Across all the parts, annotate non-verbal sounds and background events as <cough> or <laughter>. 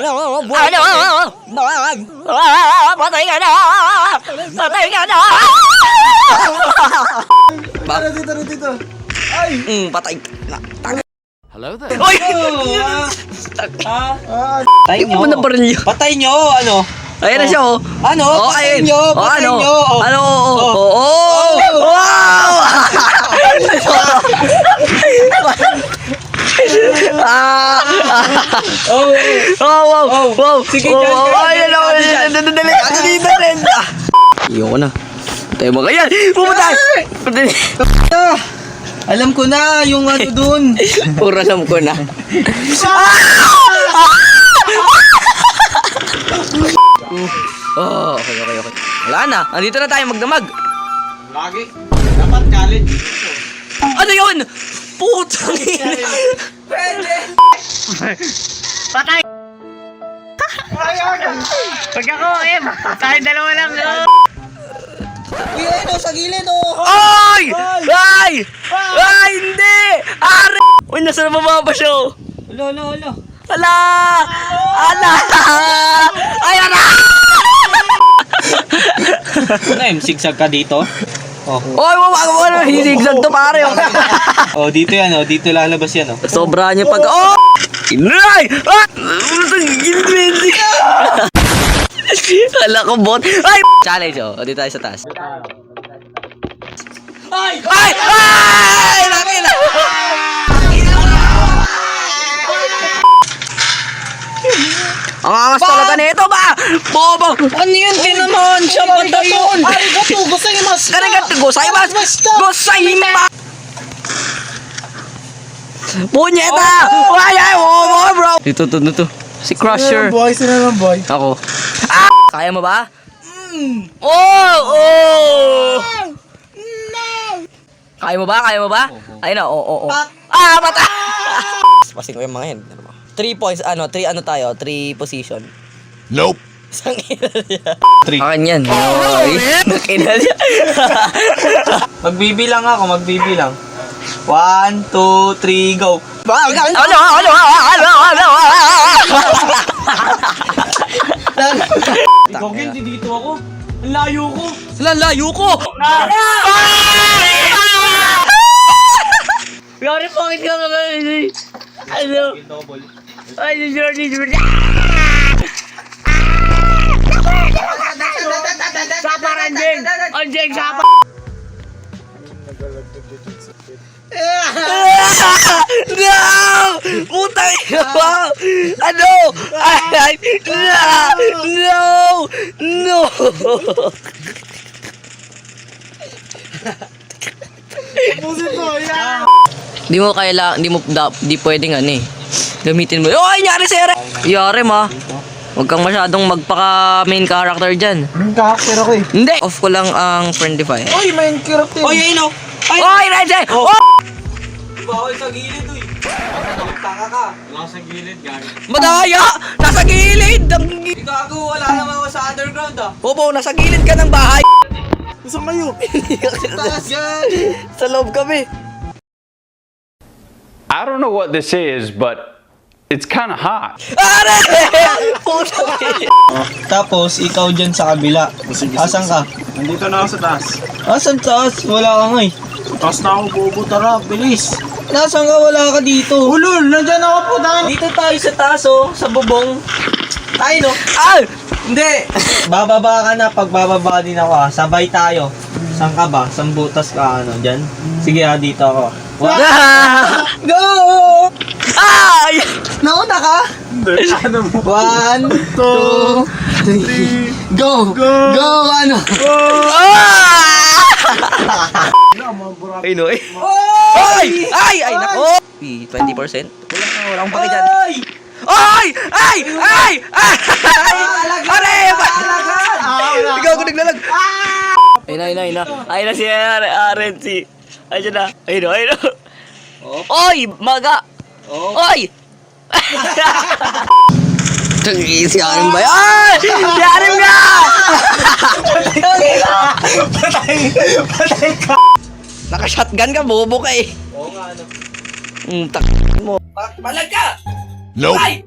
Ano? Patay ka na! Patay ka na! Ano dito, dito? Ay! Mm, patay ka Hello there. Oy! Ah, patay nyo. Yung baril yun. Patay nyo, ano? Ayan na siya, oh. Ano? Oh, patay nyo, oh, patay ano? nyo. Oh. Ano? Oh, oh, oh. oh. Wow! <laughs> <laughs> ah. oh, wow! Wow! Sige, oh, dyan, wow! dyan, Ay, dyan, dyan. dadali ka dito rin. Ah! Ayoko na. Tayo mga yan! Pumunta! Ah, alam ko na yung ano <laughs> dun. Puro alam ko na. Oh, okay, okay, okay. Wala na. Andito na tayo magdamag. Lagi. Dapat college. Ano yun? Putang ina. <laughs> Patay! Pag ako, Em, tayo dalawa lang. no? Uy, ano, sa gilid, oh. Ay! Ay! Ay, hindi! Are! Uy, nasa na baba siya? oh? Alo, alo, alo. Ala! Ala! Ay, ara! Ano, M, sigsag ka dito? Oh. Oy, wag mo na hisigzag to pare. oh. <laughs> Oh, dito yan, oh. Dito lalabas yan, oh. Sobra niya pag Oh! Inay! Ah! Kala ko bot. Ay! Challenge oh. O, dito tayo sa taas. Ay! Ay! Ay! Ang angas talaga nito ba? Bobo! Ano yun? Tinamaan siya banda yun. Ay, gato! Gusto niyo mas! Gozaimasu! Gozaimasu! Punyeta! Ay, ay, oh, oh, bro! Dito, to, dito. Si Crusher. boy, sino lang boy? Ako. Ah! Kaya mo ba? Oh! Oh! Kaya mo ba? Kaya mo ba? Ayun na, oo, oo. Ah, mata! <laughs> Pasin ko yung mga yan. Three points, ano, three ano tayo, three position. Nope. Isang ina niya. Three. Akin yan. Nakina niya. Magbibilang ako, magbibilang. One, two, three, go. ano, ano, ano, ano, ano, Ikaw, hindi dito ako. Ang layo ko. Sila, layo ko! Yari, bakit ka naman? Ano? Ay, Jordi, Jordi. Sapa, Ranjeng! Ranjeng, sapa! No! Putang ina mo! Ano? Ay, no! No! Pusin mo, yan! Di mo kaila, di mo da, di pwedeng ano eh. Gamitin mo. Oh, nyari sir. Yari ma. Huwag kang masyadong magpaka main character diyan. Yung karakter ako eh. Hindi. Off ko lang ang friendify. Uy, main character! Oh, yun, oh. Ay! Oy, Reggie! Oh! Bawal sa gilid, uy. Taka ka. Wala sa gilid, gago. Madaya! Nasa gilid! Ang gi- Gago, wala naman ako sa underground, ah. Opo, nasa gilid ka ng bahay. Gusto kayo? <laughs> Taas yan. Sa loob kami. I don't know what this is, but it's kind of hot. <laughs> Tapos, ikaw dyan sa kabila. Asan ka? Nandito na ako sa taas. Asan taas? Wala ka nga eh. Taas na ako, bobo. Tara, bilis! Nasaan ka? Wala ka dito. Ulul! Nandyan ako po! Dito tayo sa taas, oh. Sa bubong. Tayo, no? Ah! Hindi. Bababa ka na. Pag bababa din ako, ah. Sabay tayo. Saan ka ba? Saan butas ka, ano? Dyan? Sige, ah. Dito ako. One, Ah! <laughs> go! Ay! Nauna ka? Ano mo? One, two, three, go! Go! Go, ano? Ah! Ay, no, eh. Ay! Ay! Ay, nako! Eh, 20%? Wala na, wala akong paki dyan. Ay! Ay! Ay! Ay! Ay! Are! Ikaw ako naglalag. Ayun na, ayun na, ayun na. Ayun na si si... Ayun na. Ayun na, ayun na. Oy! Maga! Oh. Oy! Si Aren ba? Ay! Si Aren nga! Naka-shotgun ka, bobo ka eh. Oo nga, ano? Mm, tak mo. Balag ka! Nope. Ay!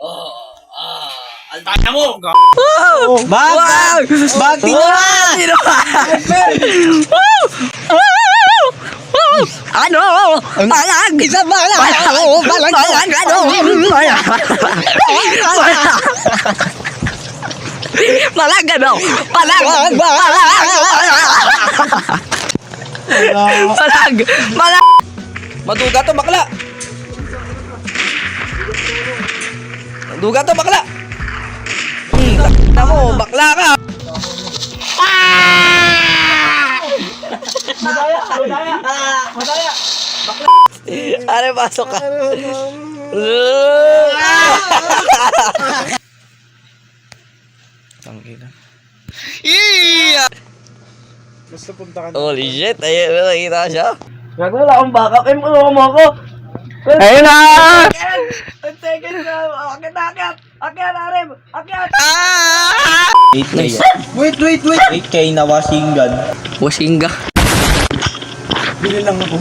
Oh, ah, Altaya mo! Wow! Bag! Wow! Bag! Wow! Tinamaan! Woo! Ano? Balag! Isa balag! Balag! Balag! Ano? Balag! Ano? Balag! Balag! Balag! Balag! Maduga to bakla! Maduga to bakla! Hmm, takita mo, bakla ka! Are, pasok ka. Tangina. Iya! Gusto punta ka Holy shit, ayun, nakita siya. Gago, wala akong backup. Eh, mulungan mo ako. Ayun na! One second na. Akit, akit. Akit, Arem. Akit. Ah! 8K. Wait, wait, wait! 8K na washing gun. Wasinga. Bili lang ako.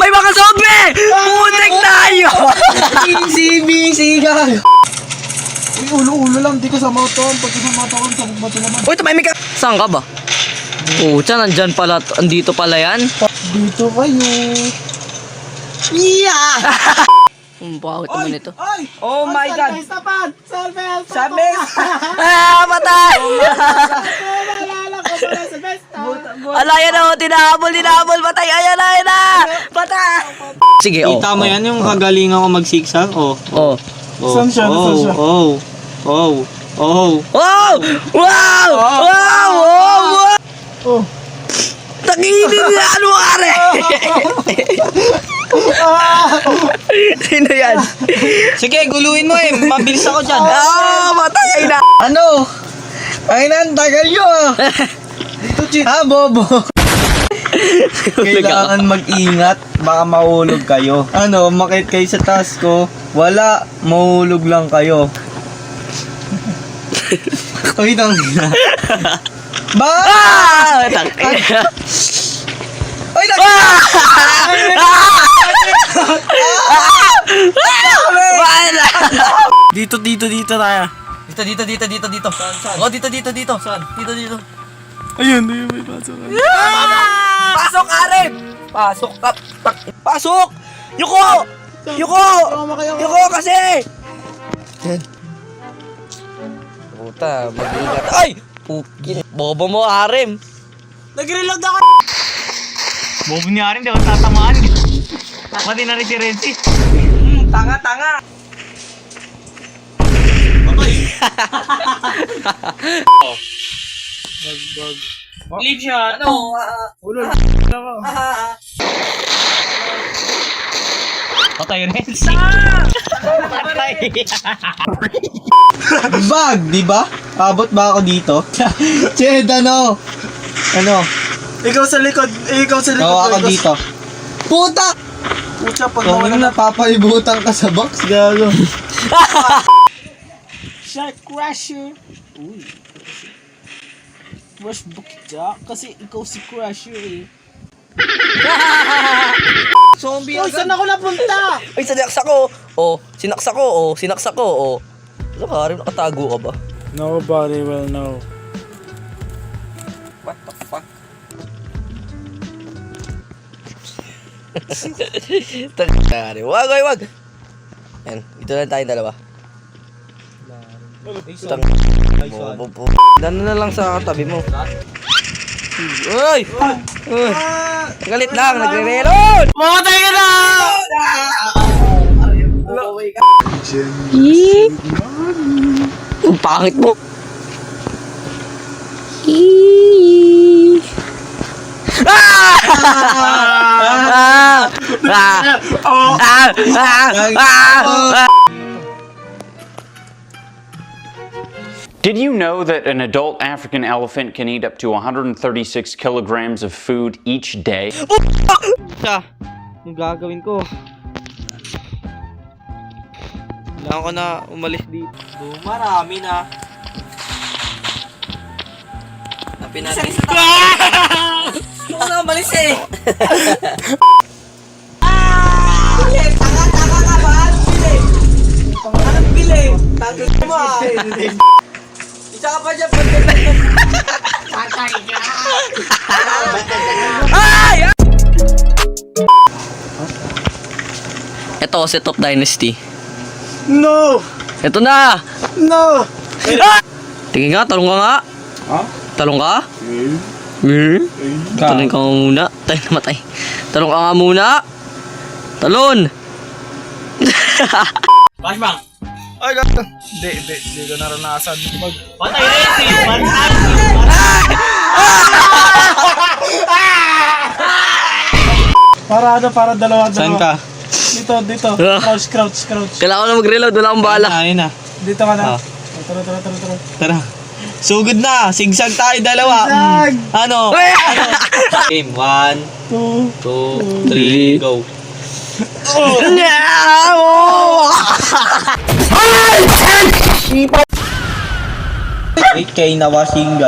May mga zombie! Putek tayo! Easy, busy gun! Uy, ulo-ulo lang. Di ko sa motor. Pag sa motor, sa bato naman. Uy, tumahimik ka. Saan ka ba? Oo, tiyan, nandyan pala. Andito pala yan. Dito kayo. Hmm, <laughs> bakit naman ito? Ay! Oh <laughs> my God! Tapat! Salve! Sabi! ah, patay! Naalala ko pala sa besta. Ala, yan o, tinahabol, tinahabol, patay, ayan na, ayan na! Patay! Sige, oh. Kita mo yan yung kagalingan ko magsiksag? Oh, Oh. oh, Saan siya? Saan oh, siya? oh, oh, oh. Wow! Wow! Wow! Wow! wow. Oh. Tanginin niya, ano are? <laughs> Sino yan? Sige, guluin mo eh. Mabilis ako dyan. Ah, matay na! Ano? Ay na, ang tagal ah. <laughs> Ha, bobo? Kailangan mag-ingat, baka mahulog kayo. Ano, makit kayo sa taas ko, wala, mahulog lang kayo. Uy, nang Ba? Ah! Uy, nang Wala! Dito, dito, dito tayo. Dito, dito, dito, dito, dito. Saan, saan? Oh, dito, dito, dito. Saan? Dito, dito. Ayun, ayun, may pasok. Pasok, Arem! Pasok ka. Tak- Pasok! Yuko! Yuko! Yuko kasi! Yan. Puta, mag-ingat. Ay! Pukin. Bobo mo, Arem. Nag-reload ako. Bobo ni Arin, di ako tatamaan. Pati na rin si Renzi. Hmm, tanga, tanga. <laughs> Leave shot. Ano? ah, Ulo, ako. ah, ah. Patay Renzi. Patay. <laughs> Bag, di ba? Abot ba ako dito? <laughs> Ched, ano? Ano? Ikaw sa likod. Ikaw sa likod. Oo, ako dito. Puta! Pucha, pag Kung nawala na papalibutan ka sa box, gago. <laughs> Shark Crusher. Uy. Rush Bukja. Kasi ikaw si Crusher eh. <laughs> Zombie Uy, saan ako napunta? Ay, sinaksa ko. Oh, sinaksa ko. Oh, sinaksa ko. Oh. Ano ka, Arem? Nakatago ka ba? Nobody will know. What the fuck? <laughs> Tangari. Wag, wag, wag. Yan, dito lang tayong dalawa. Tang... Bobo po. Dano na lang sa katabi mo. Uy! Uy! Galit lang, nagre-reload! Mamatay ka na! Ang pangit mo. Ah! Ah! Ah! Oh, Ah! Ah! Ah! Did you know that an adult African elephant can eat up to 136 kilograms of food each day? Siya, yung gagawin ko. Kailangan ko na umalis dito. Oh, marami na. Hanapin natin. Gusto <laughs> ko na umalis eh. ah! Bili! Tanga, tanga ka ba? Bili? Anong bili? Ang mo ah. <laughs> Isa ka pa dyan. pag- Ay! Ito, set of dynasty. No! Ito na! No! Ah! Tingin nga, talong ka nga. Ha? Talong ka? Hmm? Talong ka nga muna. Tayo namatay. Talong ka nga muna. Talon! Flashbang. Ay, gano'n. Hindi, hindi. Hindi ko naranasan. Mag... Patay racing. One time. Para ano, para dalawa, dalawa. Saan ka? Dito, dito. Ah. Crouch, crouch, crouch. Kailangan ko na mag-reload. Wala akong bala. Ayun na. Dito ka na. Ah. Oh, Tara, tara, tara, tara. Tara. Sugod na. Sigsag tayo dalawa. Sigsag! Mm. Ano? <laughs> Ay! Game. One, Two. two, three, go. <laughs> <laughs> Eight K na washing gun.